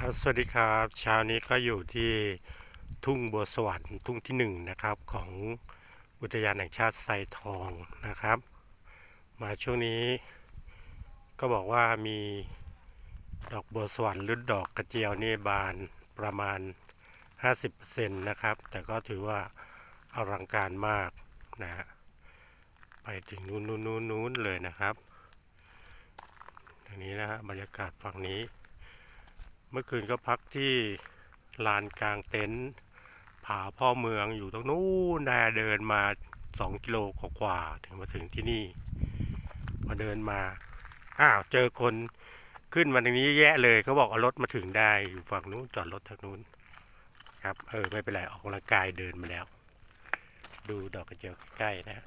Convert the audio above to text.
ครับสวัสดีครับเช้านี้ก็อยู่ที่ทุ่งบัวสวรรค์ทุ่งที่หนึ่งนะครับของอุทยานแห่งชาติไซทองนะครับ มาช่วงนี้ก็บอกว่ามีดอกบัวสวรรค์หรือดอกกระเจียวนี่บานประมาณ 50%นะครับ แต่ก็ถือว่าอลังการมากนะฮะไปถึงนู้นนู้นนู้นเลยนะครับอย่างนี้นะฮะบรรยากาศฝั่งนี้ มื่อคืนก็พักที่ลานกลางเต็นท์ผาพ่อเมืองอยู่ตรงนู้นนะเดินมาสองกิโลกว่าๆถึงมาถึงที่นี่พอเดินมาอ้าวเจอคนขึ้นมาตรงนี้แยะเลยเขาบอกเอารถมาถึงได้อยู่ฝั่งนู้นจอดรถทางนู้น ครับ เออไม่เป็นไรออกกำลังกายเดินมาแล้ว ดูดอกกระเจียวใกล้ๆนะ